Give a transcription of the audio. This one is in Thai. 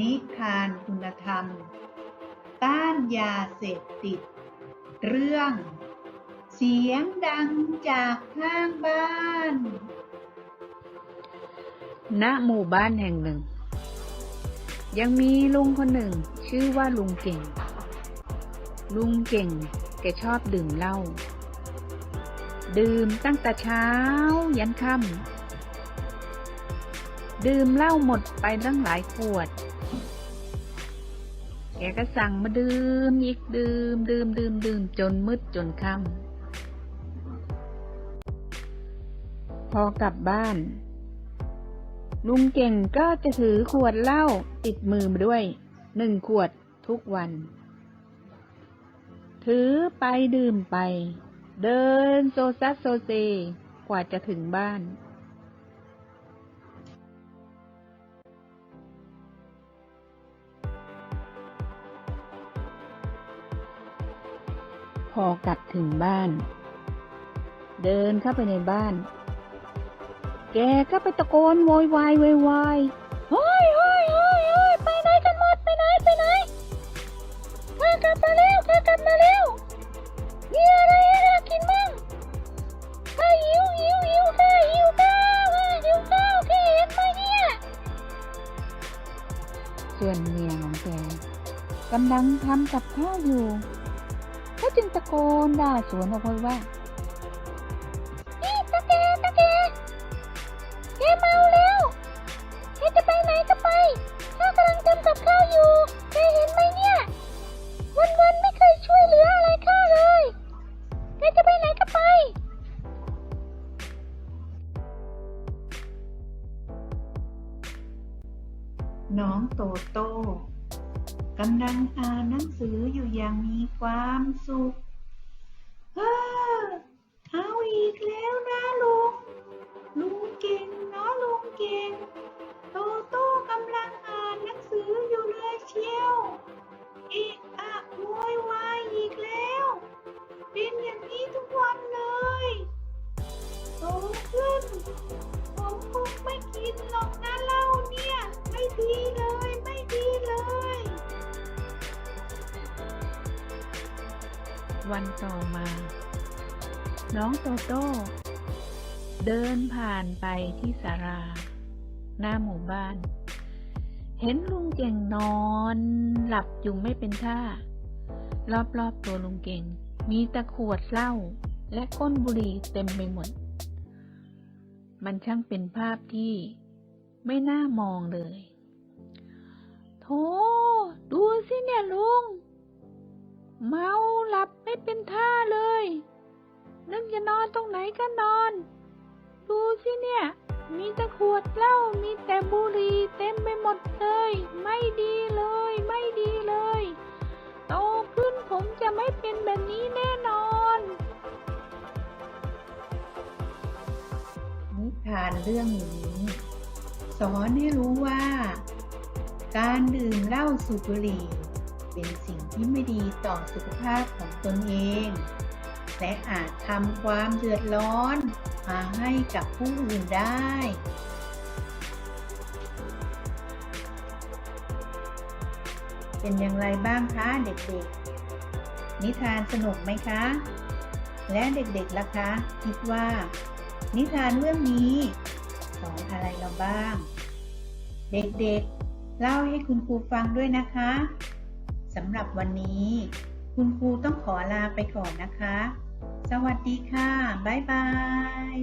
นิทานคุณธรรม ต้านยาเสพติด เรื่อง เสียงดังจากข้างบ้าน ณ หมู่บ้านแห่งหนึ่ง ยังมีลุงคนหนึ่ง ชื่อว่าลุงเก่ง ลุงเก่งแกชอบดื่มเหล้า ดื่มตั้งแต่เช้ายันค่ำดื่มเหล้าหมดไปตั้งหลายขวด แกก็สั่งมาดื่มอีกดื่มดื่มดื่มดื่มจนมืดจนค่ำพอกลับบ้าน ลุงเก่งก็จะถือขวดเหล้าติดมือมาด้วยหนึ่งขวดทุกวัน ถือไปดื่มไป เดินโซซัสโซเซกว่าจะถึงบ้าน พอกลับถึงบ้าน เดินเข้าไปในบ้าน แกก็ไปตะโกนโวยวายโวยวายเฮ้ยเฮ้ยเฮ้ยเฮ้ยไปไหนกันหมดไปไหนไปไหนข้ากลับมาแล้วข้ากลับมาแล้วมีอะไรให้ข้ากินบ้างข้าหิวหิวหิวข้าหิวข้าวข้าหิวข้าวแกเห็นไหมเนี่ยส่วนเมียของแกกำลังทำกับข้าวอยู่ ก็จึงตะโกนด่าสวนออกไปว่านี่ตาแกตาแกแกเมาแล้วแกจะไปไหนก็ไปข้ากำลังทำกับข้าวอยู่แกเห็นไหมเนี่ย วันๆไม่เคยช่วยเหลืออะไรข้าเลยแกจะไปไหนก็ไปน้องโตโต้ กำลังอ่านหนังสืออยู่อย่างมีความสุขเฮ้อเอาอีกแล้วนะลุงลุง วันต่อมา น้องโตโต้เดินผ่านไปที่ศาลาหน้าหมู่บ้าน เห็นลุงเก่งนอนหลับอยู่ไม่เป็นท่า รอบๆตัวลุงเก่ง มีตะขวดเหล้าและก้นบุหรี่เต็มไปหมด มันช่างเป็นภาพที่ไม่น่ามองเลยโธ่ดูสิเนี่ยลุง เมาหลับ เป็นท่าเลย นึกจะนอนตรงไหนก็นอน ดูสิเนี่ย มีแต่ขวดเหล้า มีแต่บุหรี่เต็มไปหมดเลย ไม่ดีเลย ไม่ดีเลย โตขึ้นผมจะไม่เป็นแบบนี้แน่นอน นิทานเรื่องนี้ สอนให้รู้ว่า การดื่มเหล้าสูบบุหรี่ เป็นสิ่งที่ไม่ดีต่อสุขภาพของตนเอง และอาจทำความเดือดร้อนมาให้กับผู้อื่นได้ เป็นอย่างไรบ้างคะเด็กๆ นิทานสนุกไหมคะ และเด็กๆล่ะคะ คิดว่า นิทานเรื่องนี้ สอนอะไรเราบ้าง เด็กๆเล่าให้คุณครูฟังด้วยนะคะ สำหรับวันนี้ คุณครูต้องขอลาไปก่อนนะคะ สวัสดีค่ะ บ๊ายบาย